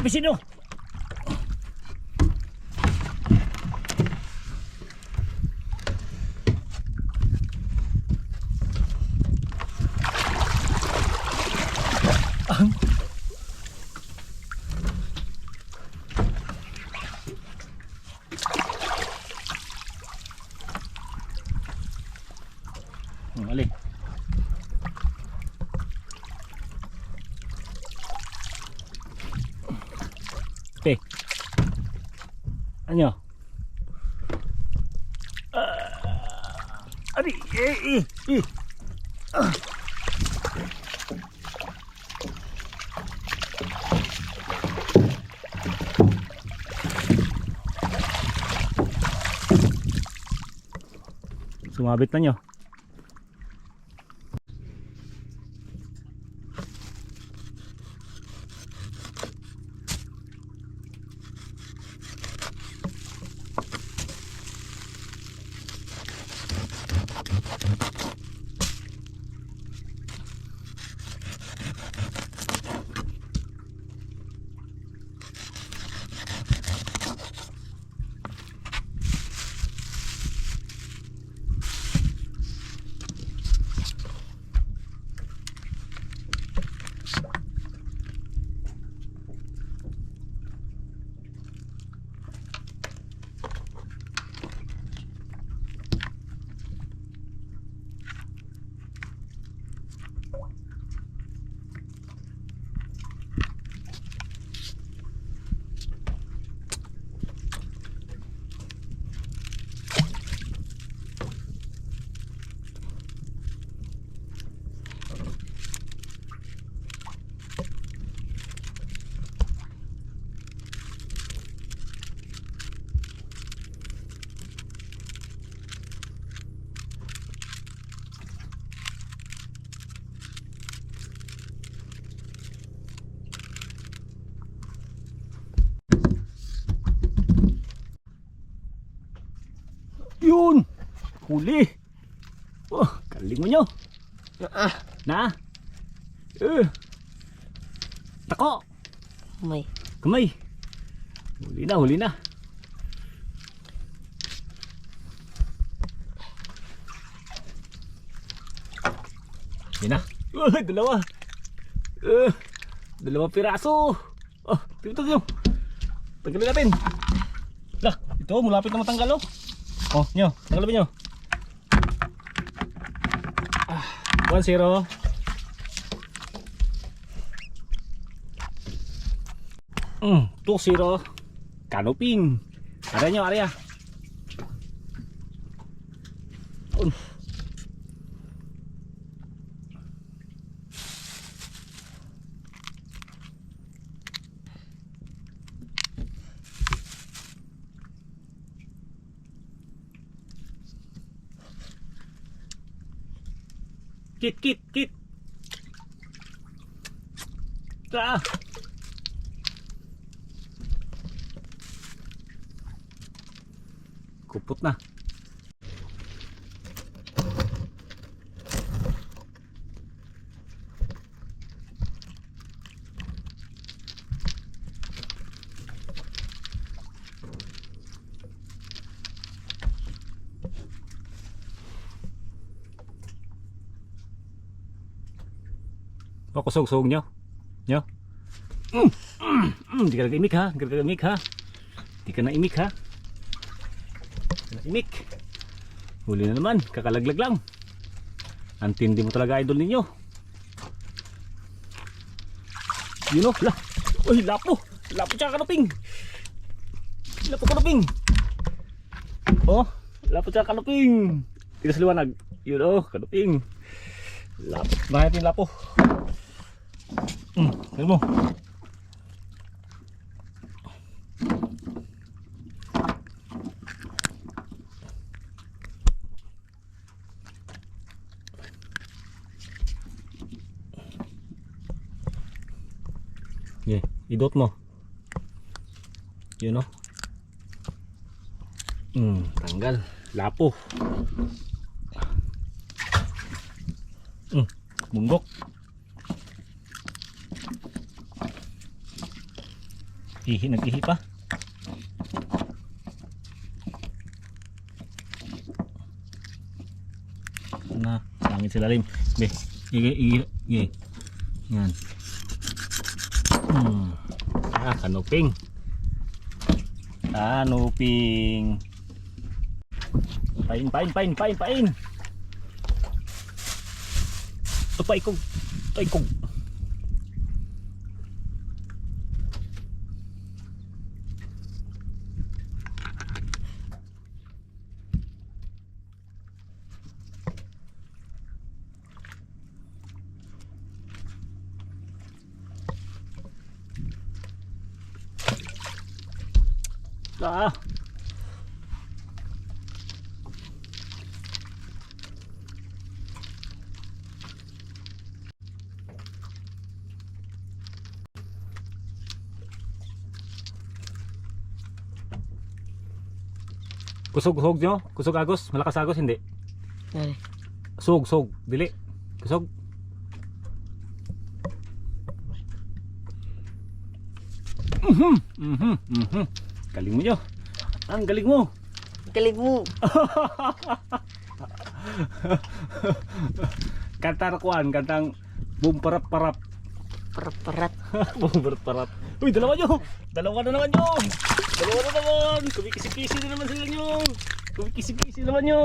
Opisino! Hmm, alin? Te. Ano? Ah, Ari, eh, eh, eh. Ah. Sumabit na nyo. Yun! Huli! Oh, galing mo nyo! Ah, Na! Uh. Tako! may. Kamay! Huli na, huli na! Yan na! Uh, dalawa! Uh, dalawa piraso! Oh, ito, ito! Tanggalin natin! Lah, ito, malapit na matanggal oh! Oh, nyo, tanggalin nyo! Ah, 1-0 Mm, 2-0 Kanuping Ada nyo, area Kit, kit, kit. Ah. Kupot na. O, kusog-sog nyo. Nyo. Mm, mm, mm, ka nag-imik ha. Di ka nag-imik ha. Di na-imik ha. Imik. Huli na naman, kakalaglag lang. Ang mo talaga idol ninyo. Yun o, la. Uy, lapo. Lapo tsaka kanuping. Lapo kanuping. Oh, lapo tsaka kanuping. Tigas liwanag. Yun o, kanuping. Lapo. Mahal natin lapo. Hmm, tignan mo. Yeah, idot mo. Yun o. Hmm, tanggal. Lapo. Hmm, munggok. Ihi, nag-ihi pa. Na, langit sa lalim. Be, igi, igi, igi. Yan. Hmm. Ah, kanuping. Kanuping. Pain, pain, pain, pain, pain. Ito pa ikog. Ito ikog. Ah. Kusog-hog nyo? Kusog agos? Malakas agos? Hindi. Ay. Sug, sug. Dili. Kusog. Mhm, mhm, mhm. Galing mo nyo. Ang galing mo. Galing mo. Kantar kuan, kantang bumparap-parap. Parat-parat. bumparap-parap. Uy, dalawa nyo. Dalawa na naman nyo. Dalawa na naman. Kumikisi-kisi na naman sila nyo. Kumikisi-kisi naman nyo.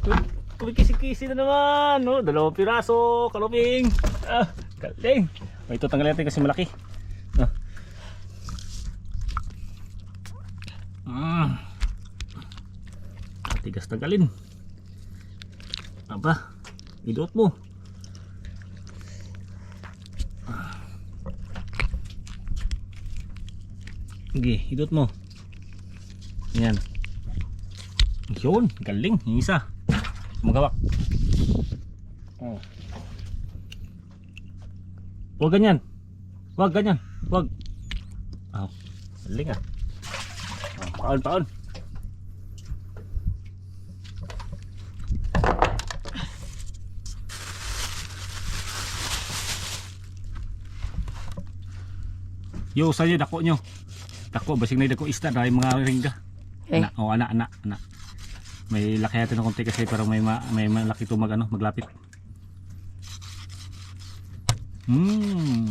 Kum- Kumikisi-kisi na naman. No? Dalawang piraso. Kaluping. Ah, galing. O, ito tanggalin natin kasi malaki. Ah. Mm. Tigas tanggalin. Aba, idot mo. Sige, idot mo. Yan. Yun, galing. Yung isa. Magawak. Oh. Huwag ganyan. Huwag ganyan. Huwag. Oh, galing ah. Oh, paon, paon. Yo, sa'yo, dako nyo. Dako, basig na dako isda, dahil mga ringga. Eh. Ana, oh, ana, ana, ana. May laki natin ng konti kasi pero may ma, may malaki to mag ano, maglapit. Mmm.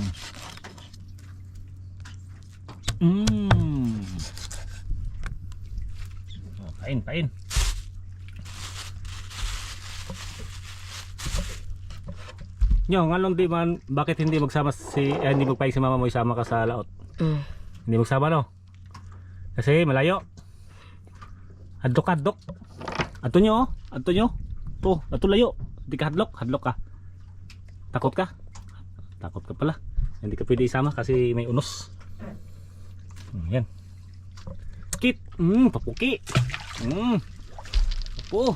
Mmm. Oh, pain, pain. Nyo, ngalong di man, bakit hindi magsama si, eh, hindi magpaig si mama mo isama ka sa laot? Mm. Hindi magsama no? Kasi malayo. Hadlok hadlok. Ato nyo oh. Ato nyo. To, ato layo. Hindi ka hadlok. Hadlok ka. Takot ka? Takot ka pala. Hindi ka pwede isama kasi may unos. Hmm, Yan. Kit. Mm, papuki. Mm. Papu.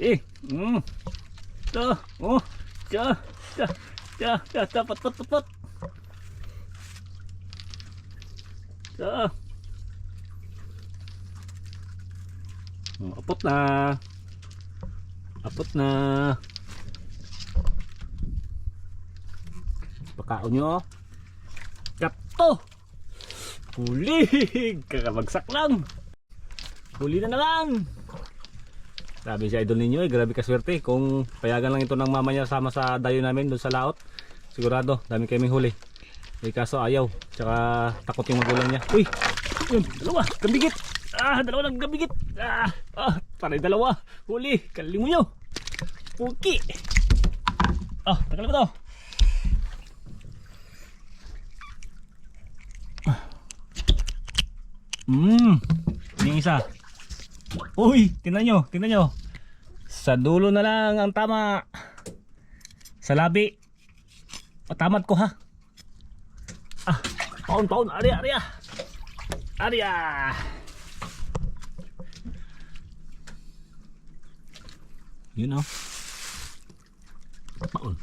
Eh. Mm. Ta. Oh. Ta. Ta. Ta. Ta. Pat. Pat. Pat. Pat. Ta. Oh, apot na. Apot na. Pakaon nyo. Kato! Huli! Kakabagsak lang. Huli na naman. Sabi si idol ninyo eh, grabe kaswerte. Kung payagan lang ito ng mama niya sama sa dayo namin doon sa laot, sigurado, dami kaming huli. Eh kaso ayaw, tsaka takot yung magulang niya. Uy! Yun, dalawa, gambigit! Ah, dalawa lang gambigit! Ah, ah, panay dalawa! Huli! Kaling mo nyo! Puki! Ah, tagal ba to? Mmm, yung isa. Uy, tingnan nyo, tingnan nyo. Sa dulo na lang ang tama. Sa labi. Patamad ko ha. Ah, paon, paon. Arya, arya. Arya. Yun oh. Paon.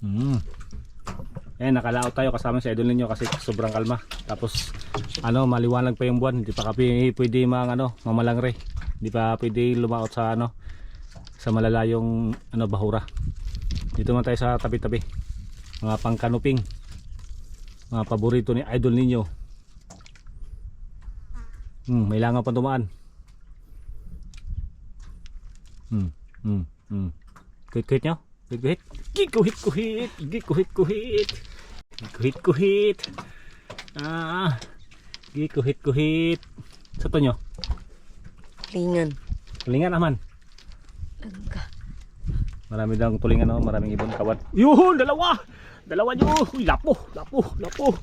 Hmm. Eh, nakalaot tayo kasama si idol ninyo kasi sobrang kalma. Tapos, ano, maliwanag pa yung buwan. Hindi pa kami pwede mang, ano, mamalangre. Hindi pa pwede lumaot sa, ano, sa malalayong, ano, bahura. Dito naman tayo sa tabi-tabi. Mga pangkanuping. Mga paborito ni idol ninyo. Hmm, may langaw pa dumaan. Hmm, hmm, hmm. Kuhit-kuhit nyo? Kuhit-kuhit? Gikuhit-kuhit! Gikuhit-kuhit! Gikuhit-kuhit! Ah, gikuhit-kuhit. Sa to nyo? Lingan. Tulingan naman. Langka. Marami daw tulingan no, maraming ibon kawat. Yun, dalawa. Dalawa nyo. Uy, lapo, lapo, lapo.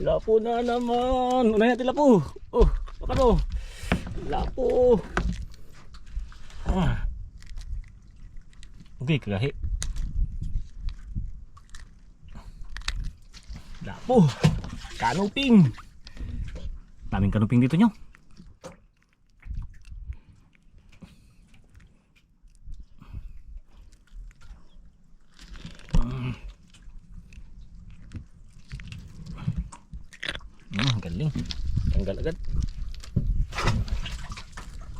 Lapo na naman. Unahin natin lapo. Oh, baka no. Lapo. Ah. Okay, kagahi. Lapo. Kanuping. Daming kanuping dito nyo. Hmm, galing. Tanggal agad.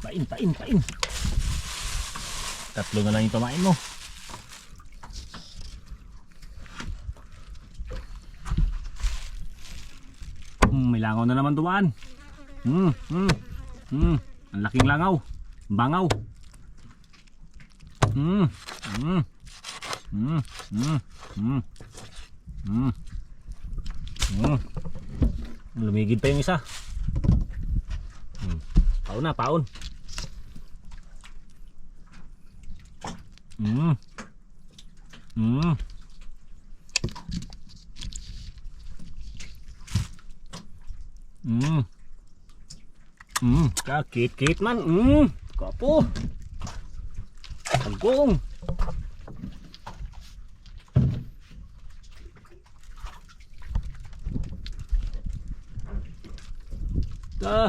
Pain, pain, pain. Tatlo na lang yung pamain mo. Hmm, may langaw na naman dumaan. Hmm, hmm, hmm. Ang laking langaw. Bangaw. Hmm, hmm. Hmm, hmm, hmm. Hmm. Hmm. Lumigid pa yung isa. Hmm. Paon na, paon. อืม อืมอืมอืมกะเกตเกตมัน อืมกอปูขันกุ้งเออ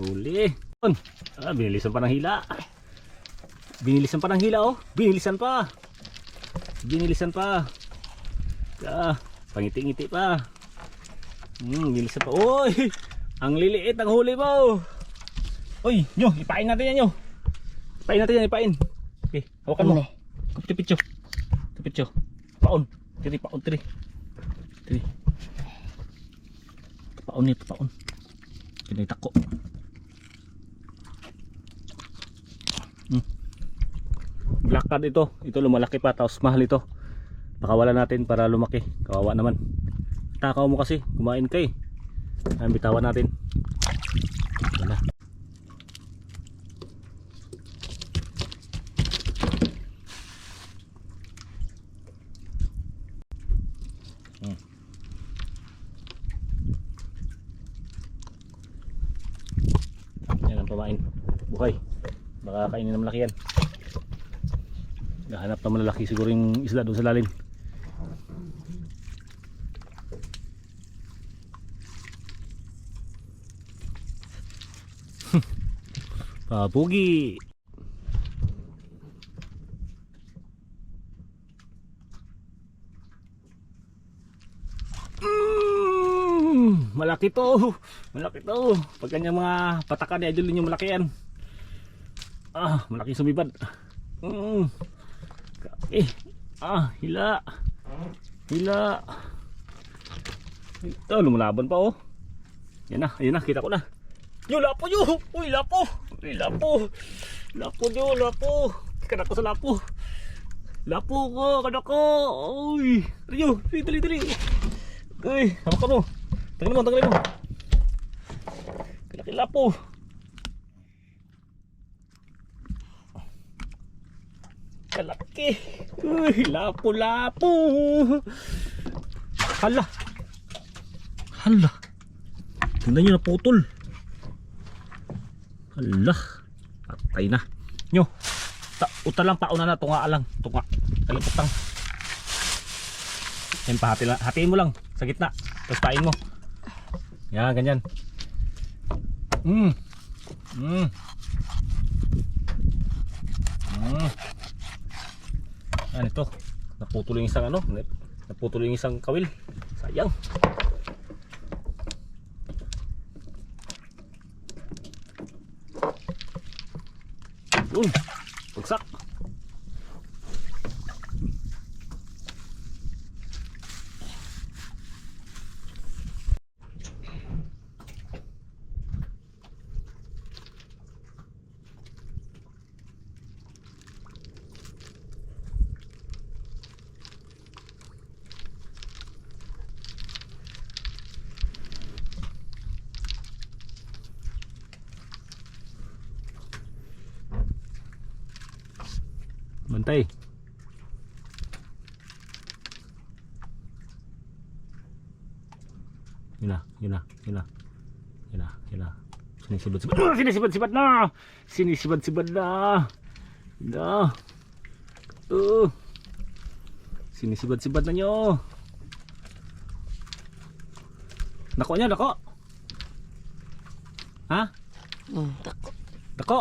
Huli. Ah, binilisan pa ng hila. Binilisan pa ng hila oh. Binilisan pa. Binilisan pa. Ah, pangiti-ngiti pa. Hmm, binilisan pa. Oy! Ang liliit ng huli mo. Oy, nyo, ipain natin yan nyo. Ipain natin yan, ipain. Okay, hawakan mo. Ano? Tipityo. Paon. Paon, tiri. Tiri. Paon nito, paon. Kinitako. Black card ito. Ito lumalaki pa tapos mahal ito. Pakawala natin para lumaki. Kawawa naman. Takaw mo kasi. Kumain ka eh. Ayan, bitawan natin. Wala. Hmm. Yan ang pamain. Buhay. Malaki yan. Nahanap na malalaki siguro yung isla doon sa lalim. Papugi. Mm, malaki to. Malaki to. Pag kanyang mga patakan Idol ninyo malaki yan. Ah, malaki sumibad. Mm. Eh, ah, hila. Hila. Ito, lumalaban pa oh. Yan na, yan na, kita ko na. Yo, lapo yo! Uy, lapo! Uy, lapo! Lapo yo, lapo! Kada ko sa lapo. Lapo ko, kada ko! Uy! Yo, dali, dali, dali! Uy, hawak ka mo. Tanggalin mo, tanggalin mo. Kalaki lapo. Kalaki. Uy, lapo, lapo. Hala. Hala. Tingnan nyo naputol. Hala. Patay na. Nyo. Ta uta lang pauna na tunga lang. Tunga. Kaliputang. Yan pa hati lang. Hatiin mo lang sa gitna. Tapos pain mo. Yan, ganyan. Mm. Mm. Mm. Ano ito? Naputol yung isang ano? Naputol yung isang kawil. Sayang. Yun. Bantay. Yun na, yun na, yun na. Yun na, yun na. Sinisibad-sibad. Ah, Sinisibad-sibad na! Sinisibad-sibad na! Na. Uh. Sinisibad-sibad na nyo. Nako niya, nako. Ha? Hmm, tako. Nako.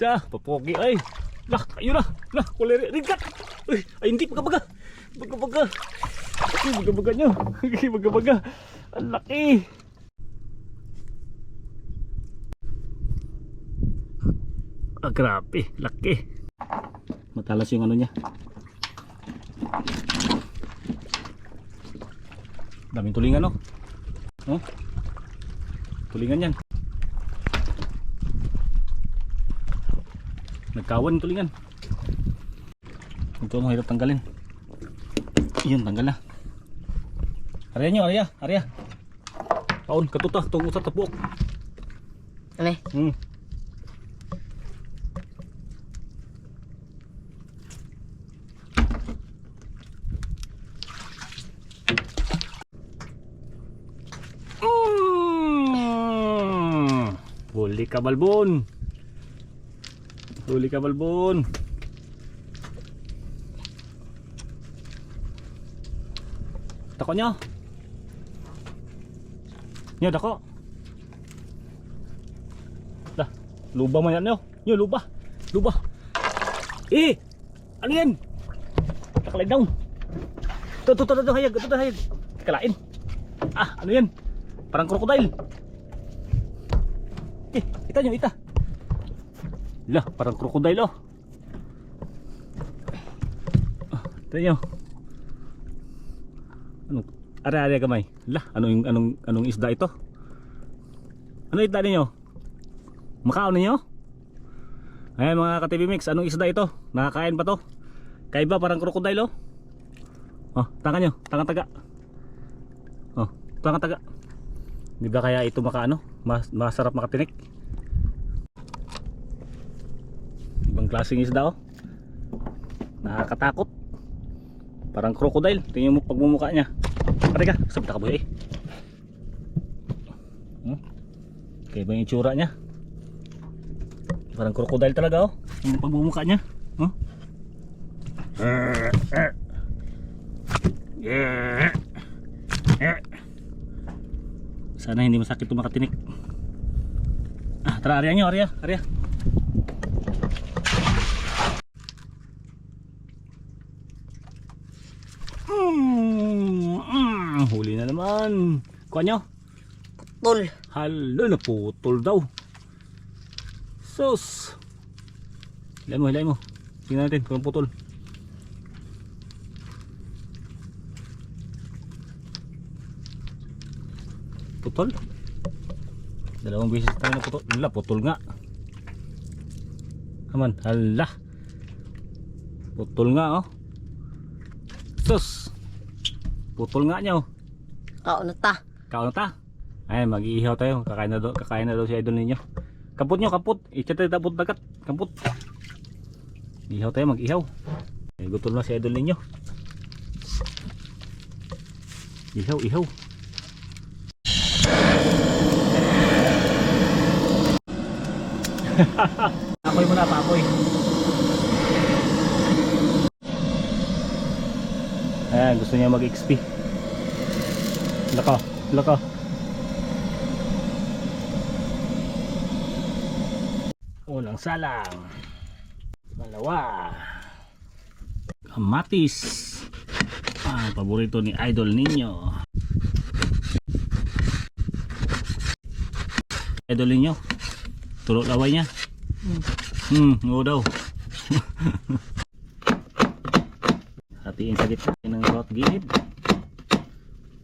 Tiya, papogi ay. Lah, ayun na. Lah, kuleri. Ringkat. Ay, ay hindi, baga-baga. Baga-baga. Ay, baga-baga nyo. Ay, baga-baga. Ang laki. Ah, grabe. Laki. Matalas yung ano niya. Daming tulingan, no? Oh. Tulingan yan. Nagkawan tulingan. Ito mahirap tanggalin. Iyon, tanggal na. Arya nyo, Arya, Arya. Paon, katuta, itong usat sa buok. Ano? Hmm. Mm. Huli ka balbon. Huli ka balbon. Tako nyo. Nyo, dako. Dah, luba man yan nyo. Nyo, luba. Luba. Eh! Ano yan? Takalay down. Ito, ito, ito, ito, hayag, ito, ito, hayag. Kalain. Ah, ano yan? Parang krokodil. Eh, ita nyo, ita. Lah, parang krokodil oh. Ah, ito nyo. Ano? Are-are gamay. Lah, anong anong anong isda ito? Ano isda ninyo? Makaon ninyo? Ayan mga ka-TV Mix, anong isda ito? Nakakain ba to? Kaiba parang krokodil oh. Oh, tanga nyo, tanga taga. Oh, tanga taga. Di ba kaya ito makaano? Mas masarap makatinik. Ibang klaseng isda oh. Nakakatakot. Parang crocodile. Tingnan mo pagmumukha niya. Pare ka, sabta ka boy eh. Hmm? Kaya ba yung itsura niya? Parang crocodile talaga oh. Yung pagmumukha niya. Oh. Sana hindi masakit itong makatinik. Ah, tara, Arya nyo, Arya, Arya. Mm, mm, huli na naman. Kuha nyo. Tol. Halo, naputol daw. Sus. Hilay mo, hilay mo. Tingnan natin kung putol. Putol? Dalawang beses tayo na putol. Hala, putol nga. Aman, hala. Putol nga, oh. Sus. Putol nga niya, oh. Na ta. Kaon ta. Ay, mag-iihaw tayo. Kakain na daw, kakain na daw si idol ninyo. Kampot nyo, kampot. Itcha tayo tapot dagat. Kampot. Ihaw tayo, mag-ihaw. Ay, gutom na si idol ninyo. Ihaw, ihaw. Ako'y muna, papoy. Ayan, gusto niya mag-XP. Laka, laka. Salang-salang. Dalawa. Kamatis. Ah, paborito ni Idol ninyo. Idol ninyo. Tulog laway niya. Hmm, oo daw. Hatiin sa gitna ng bawat gilid.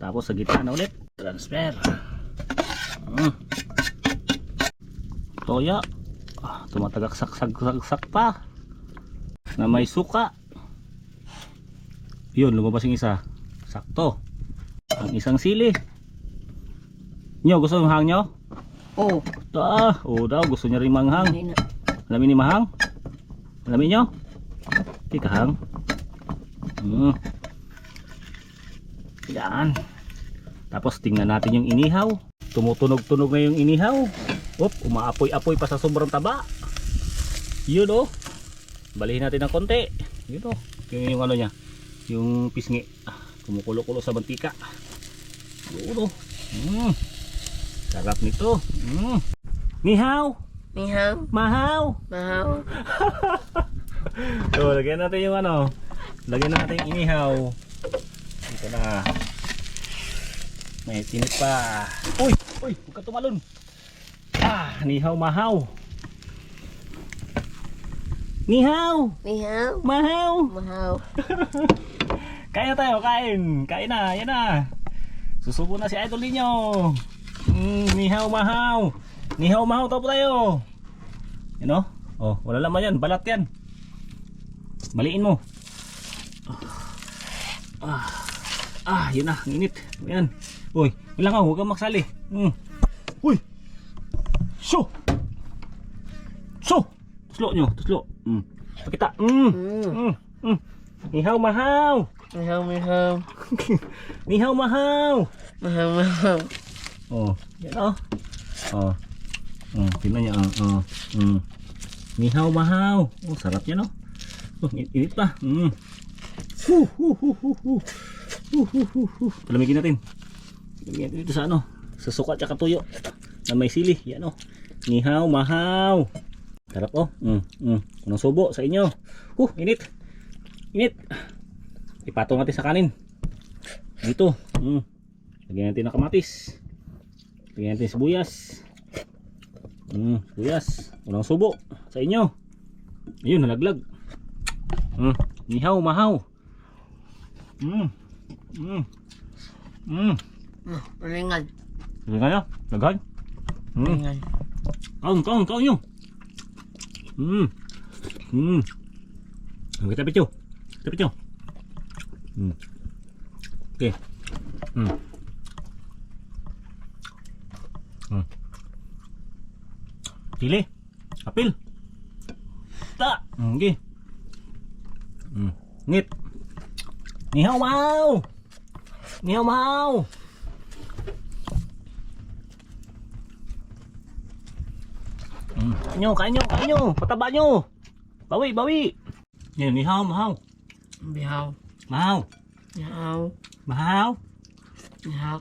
Tapos sa gitna na ulit. Transfer. Hmm. Toya. Ah, tumatagak-sak-sak-sak pa. Na may suka. Yun, lumabas yung isa. Sakto. Ang isang sili. Nyo, gusto yung hang nyo? Oh, Ah, oo daw, gusto niya rin manghang. hindi. Alamin ni Mahang? Alamin nyo? Di kahang. Hmm. Yan. Tapos tingnan natin yung inihaw. Tumutunog-tunog na yung inihaw. Op, umaapoy-apoy pa sa sobrang taba. Yun oh. Balihin natin ng konti. Yun oh. Yung, yung ano niya. Yung pisngi. Ah, kumukulo-kulo sa mantika. Yun oh. Mm. Sarap nito. Mm. Nihaw! Mihaw, Mahaw! mahaw. So, lagyan natin yung ano. Lagyan natin yung inihaw. Ito na. May tinit pa. Uy! Uy! Huwag ka tumalon. Ah! Nihaw mahaw. Nihaw! Mihaw, Mahaw! mahaw. Kain na tayo, kain. Kain na, yan na. Susubo na si Idol ninyo. Mm, nihaw mahaw. Nihaw mahaw tapo tayo. Yan o. Oh, wala laman yan. Balat yan. Maliin mo. Ah, ah yun na. Ang init. Yan. Uy, ilang ka. Huwag kang maksali. Mm. Uy. So. So. Tuslo nyo. Tuslo. Mm. Pakita. Mm. Mm. Mm. Mm. Nihaw mahaw. Mihaw, mihaw. Nihaw mahaw. Mahaw, mahaw. Oh, yan oh. Oh. Mm, tingnan niya oh. oh. Mm. Nihaw mahaw. Oh, sarap yan oh. Oh, in- init pa. Mm. Hu hu hu hu hu. Hu hu hu hu. Palamigin natin. Natin dito sa ano, sa suka at tuyo na may sili. Yan oh. Nihaw mahaw. Sarap oh. Mm, mm. Unang subo sa inyo. Huh, init. Init. Ipatong natin sa kanin. Dito. Mm. Lagyan natin ng kamatis. Lagyan natin sibuyas. Mm, sibuyas. Unang subo sa inyo. Ayun, nalaglag. Mm, nihaw, mahaw. Mm. Mm. Mm. Mm, Ringan, Sige nga laghan. Mm. ringan. Kaon, kaon, kaon nyo. Mm. Mm. Ang kita pityo. Kita pityo. Mm. Okay. Mm. Mm. Sili. Apil. Ta. Mm, okay. Mm. Ngit. Nihaw mau. Nihaw mau. Kain nyo, kain nyo, kain nyo. Pataba nyo. Bawi, bawi. Yan, nihaw, mahaw. Mihaw, Mahaw. mihaw, Mahaw. mihaw.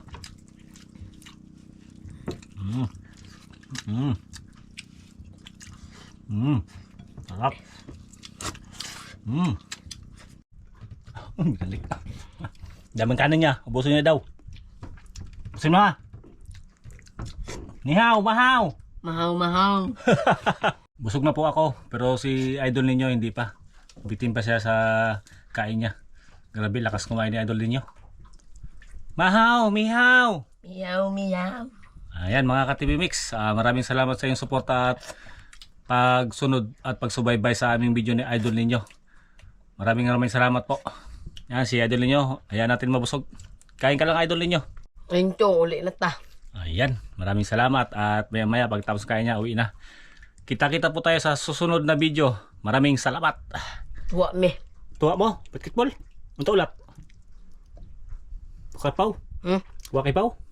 Mm. Mm. Mm. Sarap. Mm. Galing. Daming kanin niya. Ubusin niya daw. Ubusin mo ha. Nihaw, mahaw. Mahaw, mahaw. Busog na po ako, pero si idol ninyo hindi pa. Bitin pa siya sa kain niya. Grabe, lakas kumain ni idol ninyo. Mahaw, mihaw. Miyaw, miyaw. Ayan mga ka-TV Mix, ah, maraming salamat sa iyong suporta at pagsunod at pagsubaybay sa aming video ni idol ninyo. Maraming maraming salamat po. Yan si idol ninyo, ayan natin mabusog. Kain ka lang idol ninyo. Ayun to, uli na ta. Ayan, maraming salamat at maya maya pagtapos kain niya, uwi na. Kita-kita po tayo sa susunod na video. Maraming salamat. Tuwa me. Tuwa mo, basketball. Unta ulat. Tukapaw. Hmm? Wakipaw.